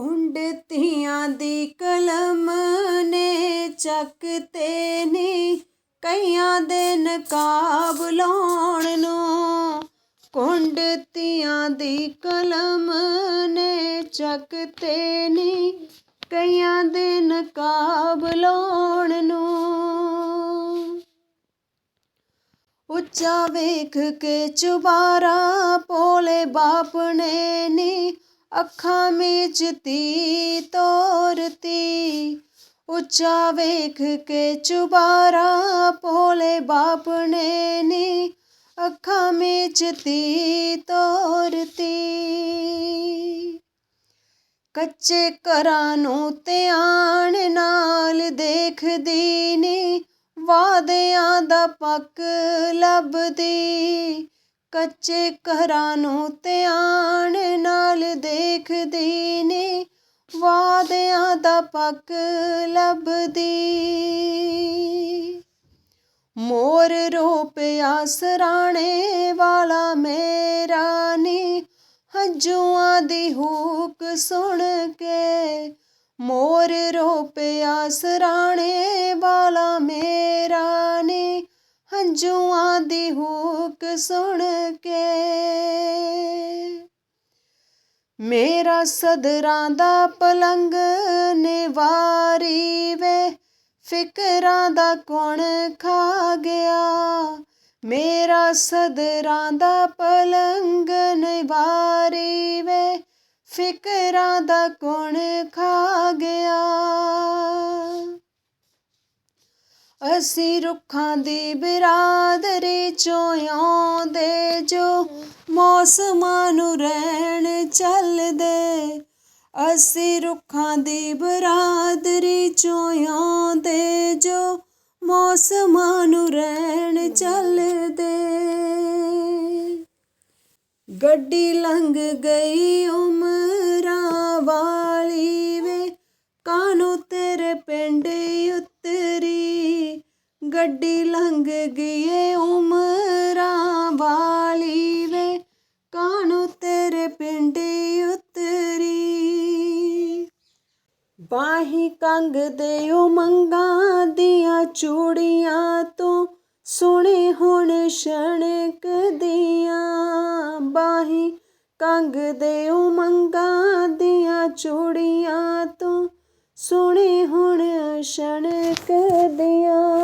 ਕੁੰਡਤੀਆਂ ਦੀ ਕਲਮ ਨੇ ਚੱਕ ਤੇ ਨੀ ਕਈਆਂ ਦੇ ਨਕਾਬ ਲਾਉਣ ਨੂੰ। ਕੁੰਡਤੀਆਂ ਦੀ ਕਲਮ ਨੇ ਚੱਕ ਤੇ ਨੀ ਕਈਆਂ ਦੇ ਨਕਾਬ ਲਾਉਣ ਨੂੰ। ਉੱਚਾ ਵੇਖ ਕੇ ਚੁਬਾਰਾ ਪੋਲੇ ਬਾਪ ਨੇ ਅੱਖਾਂ ਅੱਖਾਂ ਮੀਚਤੀ ਤੋਰਤੀ। ਉੱਚਾ ਵੇਖ ਕੇ ਚੁਬਾਰਾ ਭੋਲੇ ਬਾਪ ਨੇ ਨੀ। ਅੱਖਾਂ ਮੀਚਤੀ ਤੋਰਤੀ। ਕੱਚੇ ਘਰਾਂ ਨੂੰ ਧਿਆਨ ਨਾਲ ਦੇਖਦੀ ਨੀ। ਵਾਦਿਆਂ ਦਾ ਪੱਕ ਲੱਭਦੀ। ਕੱਚੇ ਘਰਾਂ ਨੂੰ ਧਿਆਨ ਨਾਲ ਦੇਖਦੀ ਨੀ ਵਾਦਿਆਂ ਦਾ ਪੱਕ ਲੱਭਦੀ। ਮੋਰ ਰੋਪਿਆ ਸਰਾਣੇ ਵਾਲਾ ਮੇਰਾ ਨੀ, ਹੰਝੂਆਂ ਦੀ ਹੂਕ ਸੁਣ ਕੇ। ਮੋਰ ਰੋਪਿਆ ਸਰਾਣੇ ਵਾਲਾ ਮੇਰਾ ਹੰਝੂਆਂ ਦੀ ਹੂਕ ਸੁਣ ਕੇ। ਮੇਰਾ ਸਦਰਾਂ ਦਾ ਪਲੰਗ ਨਿਵਾਰੀ ਵੇ, ਫਿਕਰਾਂ ਦਾ ਕੌਣ ਖਾ ਗਿਆ? ਮੇਰਾ ਸਦਰਾਂ ਦਾ ਪਲੰਗ ਨੇ ਵੇ, ਫਿਕਰਾਂ ਦਾ ਕੌਣ ਖਾ ਗਿਆ? ਅਸੀਂ ਰੁੱਖਾਂ ਦੀ ਬਿਰਾਦਰੀ ਚੋਂ ਆਉਂਦੇ ਜੋ ਮੌਸਮਾਂ ਨੂੰ ਰਹਿਣ ਚੱਲਦੇ। ਅਸੀਂ ਰੁੱਖਾਂ ਦੀ ਬਰਾਦਰੀ ਚੋਂ ਆਉਂਦੇ ਜੋ ਮੌਸਮਾਂ ਨੂੰ ਰਹਿਣ ਚੱਲਦੇ। ਗੱਡੀ ਲੰਘ ਗਈ ਉਮਰਾਂ ਗੱਡੀ ਲੰਘ ਗਈ ਉਮਰਾਂ ਵਾਲੀ ਵੇ। ਕਾਨੂੰ ਤੇਰੇ ਪਿੰਡ ਉਤਰੀ। ਬਾਹੀ ਕੰਗ ਦੇ ਉਮੰਗਾਂ ਦੀਆਂ ਚੂੜੀਆਂ ਤੋਂ, ਸੁਣੇ ਹੁਣ ਸ਼ਣਕ ਦੀਆਂ। ਬਾਹੀ ਕੰਗ ਦੇ ਉਮੰਗਾਂ ਦੀਆਂ ਚੂੜੀਆਂ ਤੋਂ, ਸੁਣੇ ਹੁਣ ਸ਼ਣਕ ਦੀਆਂ।